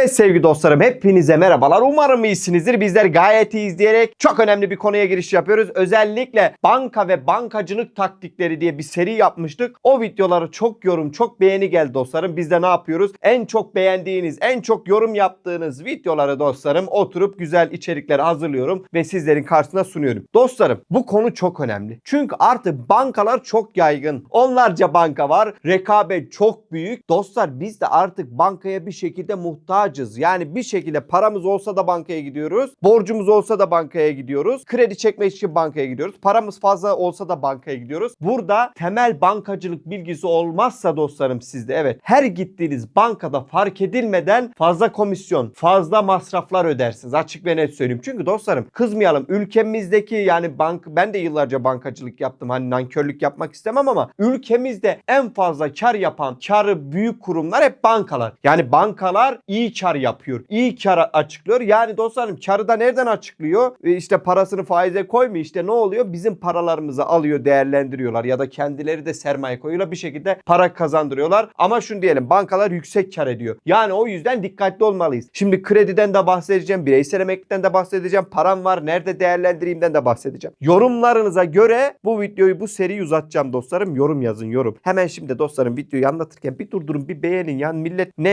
Evet sevgili dostlarım hepinize merhabalar. Umarım iyisinizdir. Bizler gayet iyiyiz diyerek çok önemli bir konuya giriş yapıyoruz. Özellikle banka ve bankacılık taktikleri diye bir seri yapmıştık. O videoları çok yorum, çok beğeni geldi dostlarım. Biz de ne yapıyoruz? En çok beğendiğiniz, en çok yorum yaptığınız videoları dostlarım oturup güzel içerikler hazırlıyorum ve sizlerin karşısına sunuyorum. Dostlarım bu konu çok önemli. Çünkü artık bankalar çok yaygın. Onlarca banka var. Rekabet çok büyük. Dostlar biz de artık bankaya bir şekilde muhtacız. Yani bir şekilde paramız olsa da bankaya gidiyoruz. Borcumuz olsa da bankaya gidiyoruz. Kredi çekmek için bankaya gidiyoruz. Paramız fazla olsa da bankaya gidiyoruz. Burada temel bankacılık bilgisi olmazsa dostlarım sizde evet her gittiğiniz bankada fark edilmeden fazla komisyon, fazla masraflar ödersiniz. Açık ve net söyleyeyim. Çünkü dostlarım kızmayalım. Ülkemizdeki yani bank ben de yıllarca bankacılık yaptım. Hani nankörlük yapmak istemem ama ülkemizde en fazla kar yapan, karı büyük kurumlar hep bankalar. Yani bankalar iyi kar yapıyor. iyi kar açıklıyor. Yani dostlarım karı da nereden açıklıyor? E işte parasını faize koymuyor. İşte ne oluyor? Bizim paralarımızı alıyor, değerlendiriyorlar ya da kendileri de sermaye koyuyorlar. Bir şekilde para kazandırıyorlar. Ama şunu diyelim bankalar yüksek kar ediyor. Yani o yüzden dikkatli olmalıyız. Şimdi krediden de bahsedeceğim. Bireysel emeklilikten de bahsedeceğim. Param var. Nerede değerlendireyimden de bahsedeceğim. Yorumlarınıza göre bu videoyu bu seriyi uzatacağım dostlarım. Yorum yazın yorum. Hemen şimdi dostlarım videoyu anlatırken bir durdurun bir beğenin. Yani millet ne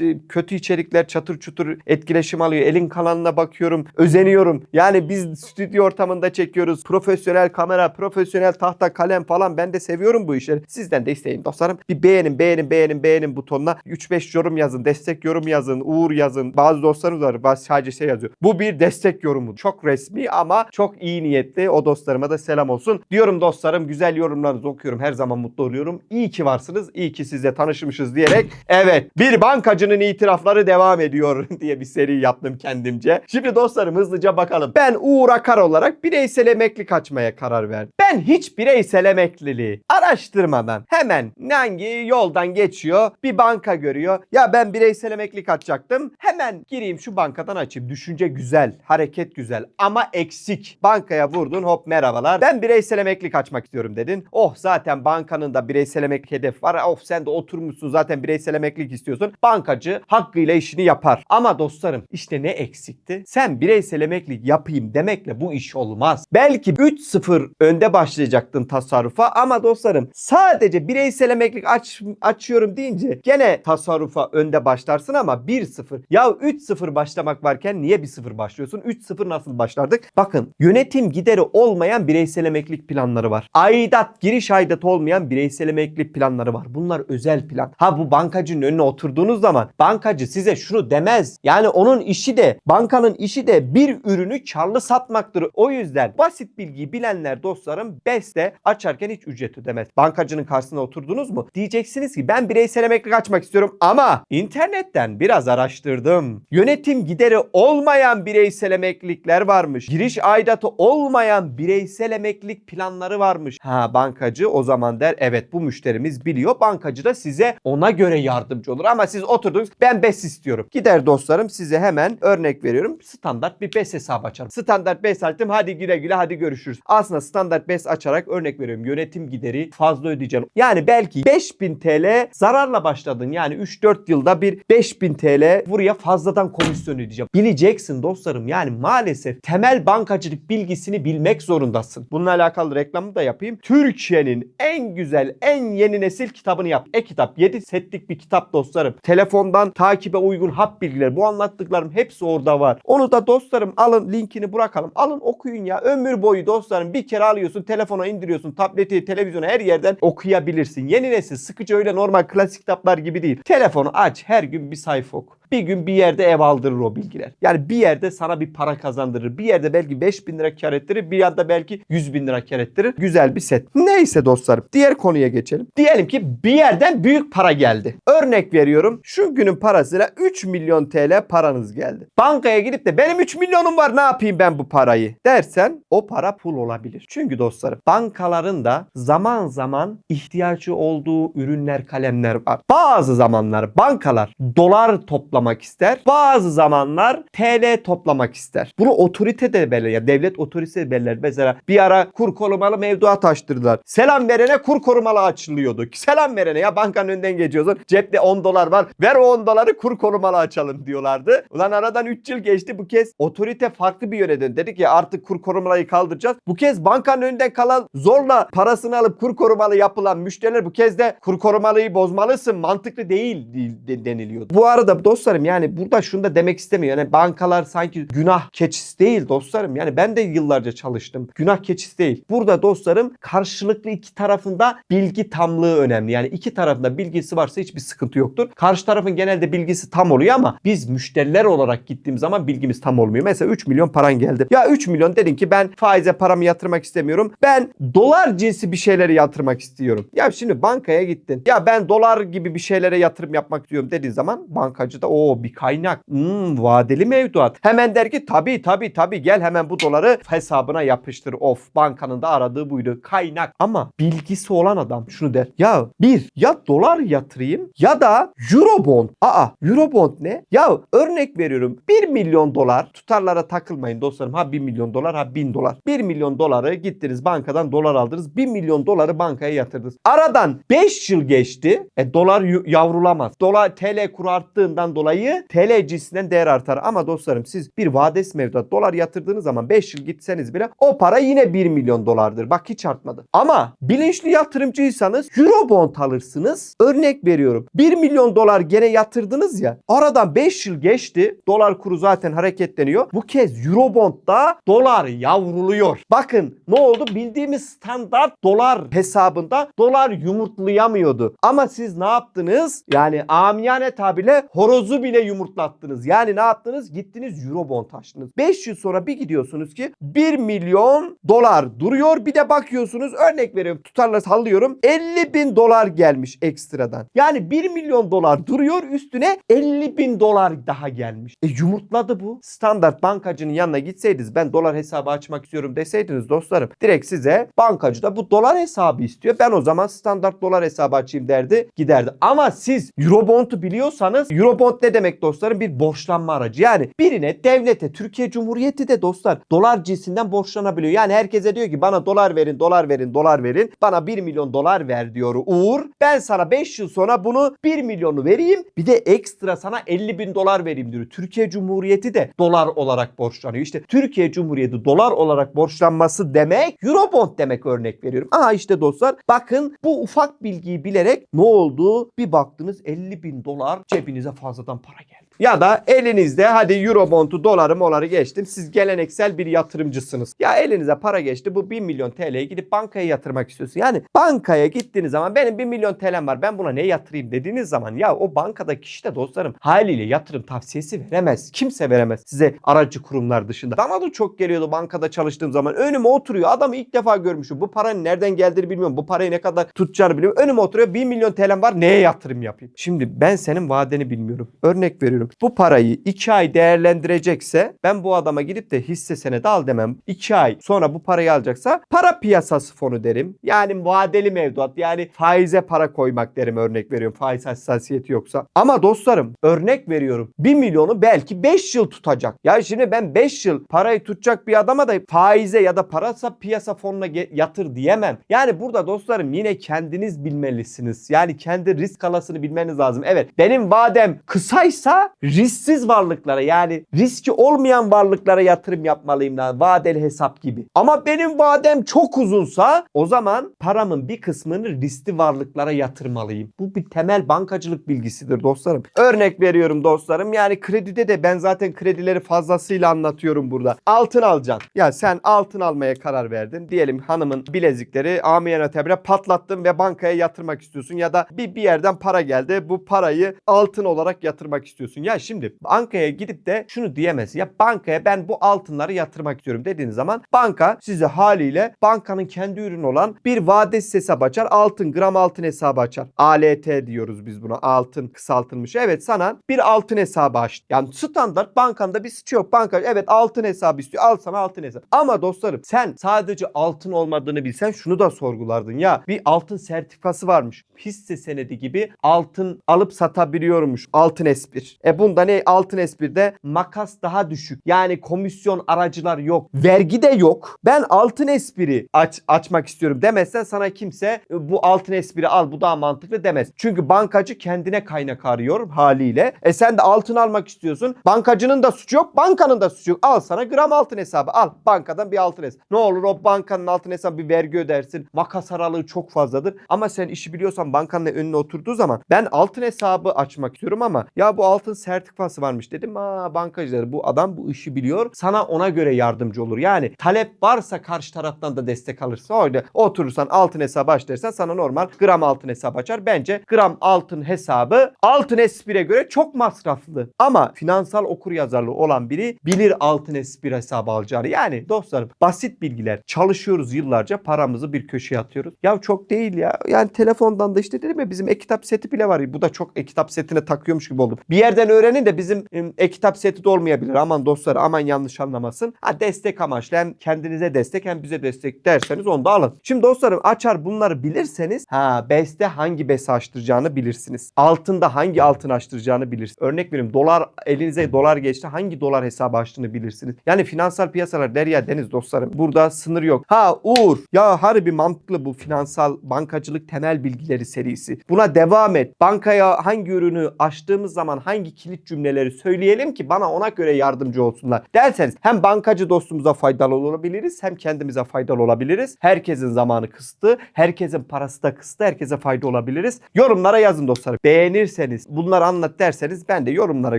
e, kötü içerikler çatır çutur etkileşim alıyor. Elin kanalına bakıyorum. Özeniyorum. Yani biz stüdyo ortamında çekiyoruz. Profesyonel kamera, profesyonel tahta kalem falan. Ben de seviyorum bu işleri. Sizden de isteyin dostlarım. Bir beğenin, beğenin, beğenin, beğenin butonuna 3-5 yorum yazın. Destek yorum yazın. Uğur yazın. Bazı dostlarımız var. Bazı sadece şey yazıyor. Bu bir destek yorumu. Çok resmi ama çok iyi niyetli. O dostlarıma da selam olsun. Diyorum dostlarım güzel yorumlarınızı okuyorum. Her zaman mutlu oluyorum. İyi ki varsınız. İyi ki sizle tanışmışız diyerek. Evet bir bankacının itirafları devam ediyor diye bir seri yaptım kendimce. Şimdi dostlarım hızlıca bakalım. Ben Uğur Akar olarak bireysel emeklilik açmaya karar verdim. Ben hiç bireysel emekliliği araştırmadan hemen hangi yoldan geçiyor bir banka görüyor. Ya ben bireysel emeklilik açacaktım. Hemen gireyim şu bankadan açayım. Düşünce güzel, hareket güzel ama eksik. Bankaya vurdun hop merhabalar. Ben bireysel emeklilik açmak istiyorum dedin. Oh zaten bankanın da bireysel emeklilik hedef var. Of sen de oturmuşsun zaten bireysel emeklilik istiyorsun. Bankacı hakkıyla işini yapar. Ama dostlarım işte ne eksikti? Sen bireysel emeklilik yapayım demekle bu iş olmaz. Belki 3-0 önde başlayacaktın tasarrufa ama dostlarım sadece bireysel emeklilik aç, açıyorum deyince gene tasarrufa önde başlarsın ama 1-0. Ya 3-0 başlamak varken niye 1-0 başlıyorsun? 3-0 nasıl başlardık? Bakın yönetim gideri olmayan bireysel emeklilik planları var. Aidat giriş aidat olmayan bireysel emeklilik planları var. Bunlar özel plan. Ha bu bankacının önüne oturduğunuz zaman bankacı size şunu demez. Yani onun işi de bankanın işi de bir ürünü karlı satmaktır. O yüzden basit bilgiyi bilenler dostlarım BES'te açarken hiç ücret ödemez. Bankacının karşısına oturdunuz mu? Diyeceksiniz ki ben bireysel emeklilik açmak istiyorum ama internetten biraz araştırdım. Yönetim gideri olmayan bireysel emeklilikler varmış. Giriş aidatı olmayan bireysel emeklilik planları varmış. Ha bankacı o zaman der evet bu müşterimiz biliyor. Bankacı da size ona göre yardımcı olur. Ama siz oturdunuz ben BES istiyorum. Gider dostlarım size hemen örnek veriyorum. Standart bir BES hesabı açarım. Standart BES açtım hadi güle güle hadi görüşürüz. Aslında standart BES açarak örnek veriyorum. Yönetim gideri fazla ödeyeceğim. Yani belki 5000 TL zararla başladın. Yani 3-4 yılda bir 5000 TL buraya fazladan komisyon ödeyeceğim. Bileceksin dostlarım. Yani maalesef temel bankacılık bilgisini bilmek zorundasın. Bununla alakalı reklamı da yapayım. Türkiye'nin en güzel, en yeni nesil kitabını yap. E-kitap. 7 setlik bir kitap dostlarım. Telefondan takibe uygun hap bilgiler. Bu anlattıklarım hepsi orada var. Onu da dostlarım alın linkini bırakalım. Alın okuyun ya. Ömür boyu dostlarım bir kere alıyorsun telefona indiriyorsun. Tableti, televizyona her yerden okuyabilirsin. Yeni nesil sıkıcı öyle normal klasik kitaplar gibi değil. Telefonu aç her gün bir sayfa oku. Bir gün bir yerde ev aldırır o bilgiler. Yani bir yerde sana bir para kazandırır. Bir yerde belki 5 bin lira kar ettirir. Bir yanda belki 100 bin lira kar ettirir. Güzel bir set. Neyse dostlarım. Diğer konuya geçelim. Diyelim ki bir yerden büyük para geldi. Örnek veriyorum. Şu günün parasıyla 3 milyon TL paranız geldi. Bankaya gidip de benim 3 milyonum var ne yapayım ben bu parayı dersen o para pul olabilir. Çünkü dostlarım bankaların da zaman zaman ihtiyacı olduğu ürünler kalemler var. Bazı zamanlar bankalar dolar toplamak toplamak ister. Bazı zamanlar TL toplamak ister. Bunu otorite de belirler. Ya devlet otoritesi belirler. Mesela bir ara kur korumalı mevduat açtırdılar. Selam verene kur korumalı açılıyordu. Selam verene ya bankanın önünden geçiyorsun. Cepte 10 dolar var. Ver o 10 doları kur korumalı açalım diyorlardı. Ulan aradan 3 yıl geçti. Bu kez otorite farklı bir yöne döndü. Dedi ki artık kur korumalayı kaldıracağız. Bu kez bankanın önünden kalan zorla parasını alıp kur korumalı yapılan müşteriler bu kez de kur korumalıyı bozmalısın. Mantıklı değil de- deniliyordu. Bu arada dostlarım yani burada şunu da demek istemiyor. Yani bankalar sanki günah keçisi değil dostlarım. Yani ben de yıllarca çalıştım. Günah keçisi değil. Burada dostlarım karşılıklı iki tarafında bilgi tamlığı önemli. Yani iki tarafında bilgisi varsa hiçbir sıkıntı yoktur. Karşı tarafın genelde bilgisi tam oluyor ama biz müşteriler olarak gittiğim zaman bilgimiz tam olmuyor. Mesela 3 milyon paran geldi. Ya 3 milyon dedin ki ben faize paramı yatırmak istemiyorum. Ben dolar cinsi bir şeyleri yatırmak istiyorum. Ya şimdi bankaya gittin. Ya ben dolar gibi bir şeylere yatırım yapmak istiyorum dediğin zaman bankacı da o bir kaynak. Hmm, vadeli mevduat. Hemen der ki tabii tabii tabii gel hemen bu doları hesabına yapıştır. Of bankanın da aradığı buydu. Kaynak. Ama bilgisi olan adam şunu der. Ya bir ya dolar yatırayım ya da Eurobond. Aa Eurobond ne? Ya örnek veriyorum 1 milyon dolar tutarlara takılmayın dostlarım. Ha 1 milyon dolar ha 1000 dolar. 1 milyon doları gittiniz bankadan dolar aldınız. 1 milyon doları bankaya yatırdınız. Aradan 5 yıl geçti. E dolar yavrulamaz. Dolar TL kuru arttığından dolayı TL cinsinden değer artar. Ama dostlarım siz bir vadesi mevduat dolar yatırdığınız zaman 5 yıl gitseniz bile o para yine 1 milyon dolardır. Bak hiç artmadı. Ama bilinçli yatırımcıysanız Eurobond alırsınız. Örnek veriyorum. 1 milyon dolar gene yatırdınız ya. Aradan 5 yıl geçti. Dolar kuru zaten hareketleniyor. Bu kez Eurobond'da dolar yavruluyor. Bakın ne oldu? Bildiğimiz standart dolar hesabında dolar yumurtlayamıyordu. Ama siz ne yaptınız? Yani amiyane tabirle horozu bile yumurtlattınız. Yani ne yaptınız? Gittiniz Eurobond açtınız. 5 yıl sonra bir gidiyorsunuz ki 1 milyon dolar duruyor. Bir de bakıyorsunuz örnek veriyorum tutarla sallıyorum 50 bin dolar gelmiş ekstradan. Yani 1 milyon dolar duruyor üstüne 50 bin dolar daha gelmiş. E yumurtladı bu. Standart bankacının yanına gitseydiniz ben dolar hesabı açmak istiyorum deseydiniz dostlarım. Direkt size bankacı da bu dolar hesabı istiyor. Ben o zaman standart dolar hesabı açayım derdi giderdi. Ama siz Eurobond'u biliyorsanız Eurobond ne demek dostlarım? Bir borçlanma aracı. Yani birine devlete Türkiye Cumhuriyeti de dostlar dolar cinsinden borçlanabiliyor. Yani herkese diyor ki bana dolar verin dolar verin dolar verin. Bana 1 milyon dolar ver diyor Uğur. Ben sana 5 yıl sonra bunu 1 milyonu vereyim. Bir de ekstra sana 50 bin dolar vereyim diyor. Türkiye Cumhuriyeti de dolar olarak borçlanıyor. İşte Türkiye Cumhuriyeti dolar olarak borçlanması demek Eurobond demek örnek veriyorum. Aha işte dostlar bakın bu ufak bilgiyi bilerek ne oldu? Bir baktınız 50 bin dolar cebinize fazladan para geldi. Ya da elinizde hadi Eurobond'u doları moları geçtim. Siz geleneksel bir yatırımcısınız. Ya elinize para geçti bu 1 milyon TL'ye gidip bankaya yatırmak istiyorsun. Yani bankaya gittiğiniz zaman benim 1 milyon TL'm var ben buna ne yatırayım dediğiniz zaman ya o bankadaki kişi de dostlarım haliyle yatırım tavsiyesi veremez. Kimse veremez size aracı kurumlar dışında. Bana da çok geliyordu bankada çalıştığım zaman. Önüme oturuyor adamı ilk defa görmüşüm. Bu paranın nereden geldiğini bilmiyorum. Bu parayı ne kadar tutacağını bilmiyorum. Önüme oturuyor 1 milyon TL'm var neye yatırım yapayım? Şimdi ben senin vadeni bilmiyorum. Örnek veriyorum. Bu parayı 2 ay değerlendirecekse ben bu adama gidip de hisse senedi al demem. 2 ay sonra bu parayı alacaksa para piyasası fonu derim. Yani vadeli mevduat yani faize para koymak derim örnek veriyorum. Faiz hassasiyeti yoksa. Ama dostlarım örnek veriyorum. 1 milyonu belki 5 yıl tutacak. Ya şimdi ben 5 yıl parayı tutacak bir adama da faize ya da parasa piyasa fonuna yatır diyemem. Yani burada dostlarım yine kendiniz bilmelisiniz. Yani kendi risk alasını bilmeniz lazım. Evet benim vadem kısaysa risksiz varlıklara yani riski olmayan varlıklara yatırım yapmalıyım. Yani vadeli hesap gibi. Ama benim vadem çok uzunsa o zaman paramın bir kısmını riskli varlıklara yatırmalıyım. Bu bir temel bankacılık bilgisidir dostlarım. Örnek veriyorum dostlarım. Yani kredide de ben zaten kredileri fazlasıyla anlatıyorum burada. Altın alacaksın. Ya sen altın almaya karar verdin. Diyelim hanımın bilezikleri amiyane tabire patlattın ve bankaya yatırmak istiyorsun ya da bir bir yerden para geldi. Bu parayı altın olarak yatırmak istiyorsun. Ya şimdi bankaya gidip de şunu diyemez. Ya bankaya ben bu altınları yatırmak istiyorum dediğiniz zaman banka size haliyle bankanın kendi ürünü olan bir vadesiz hesap açar. Altın gram altın hesabı açar. ALT diyoruz biz buna. Altın kısaltılmış. Evet sana bir altın hesabı açtı. Yani standart bankanda bir suçu yok. Banka evet altın hesabı istiyor. Al sana altın hesabı. Ama dostlarım sen sadece altın olmadığını bilsen şunu da sorgulardın. Ya bir altın sertifikası varmış. Hisse senedi gibi altın alıp satabiliyormuş. Altın S1. E Bunda ne altın espride makas daha düşük. Yani komisyon aracılar yok. Vergi de yok. Ben altın espri aç, açmak istiyorum demezsen sana kimse e, bu altın espri al bu daha mantıklı demez. Çünkü bankacı kendine kaynak arıyor haliyle. E sen de altın almak istiyorsun. Bankacının da suçu yok, bankanın da suçu yok. Al sana gram altın hesabı. Al bankadan bir altın hesabı. Ne olur o bankanın altın hesabı bir vergi ödersin. Makas aralığı çok fazladır. Ama sen işi biliyorsan bankanın önüne oturduğu zaman ben altın hesabı açmak istiyorum ama ya bu altın sertifikası varmış dedim. Aa bankacılar bu adam bu işi biliyor. Sana ona göre yardımcı olur. Yani talep varsa karşı taraftan da destek alırsa öyle oturursan altın hesabı aç dersen sana normal gram altın hesabı açar. Bence gram altın hesabı altın espire göre çok masraflı. Ama finansal okur yazarlığı olan biri bilir altın espri hesabı alacağını. Yani dostlarım basit bilgiler. Çalışıyoruz yıllarca paramızı bir köşeye atıyoruz. Ya çok değil ya. Yani telefondan da işte dedim ya bizim e-kitap seti bile var. Bu da çok e-kitap setine takıyormuş gibi oldum. Bir yerden öğrenin de bizim e-kitap seti de olmayabilir. Aman dostlar aman yanlış anlamasın. Ha destek amaçlı hem kendinize destek hem bize destek derseniz onu da alın. Şimdi dostlarım açar bunları bilirseniz ha beste hangi besi açtıracağını bilirsiniz. Altında hangi altın açtıracağını bilirsiniz. Örnek vereyim dolar elinize dolar geçti hangi dolar hesabı açtığını bilirsiniz. Yani finansal piyasalar derya deniz dostlarım. Burada sınır yok. Ha Uğur ya harbi mantıklı bu finansal bankacılık temel bilgileri serisi. Buna devam et. Bankaya hangi ürünü açtığımız zaman hangi kilit cümleleri söyleyelim ki bana ona göre yardımcı olsunlar derseniz hem bankacı dostumuza faydalı olabiliriz hem kendimize faydalı olabiliriz. Herkesin zamanı kısıtlı, herkesin parası da kısıtlı, herkese fayda olabiliriz. Yorumlara yazın dostlarım. Beğenirseniz, bunları anlat derseniz ben de yorumlara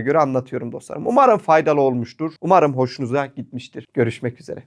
göre anlatıyorum dostlarım. Umarım faydalı olmuştur. Umarım hoşunuza gitmiştir. Görüşmek üzere.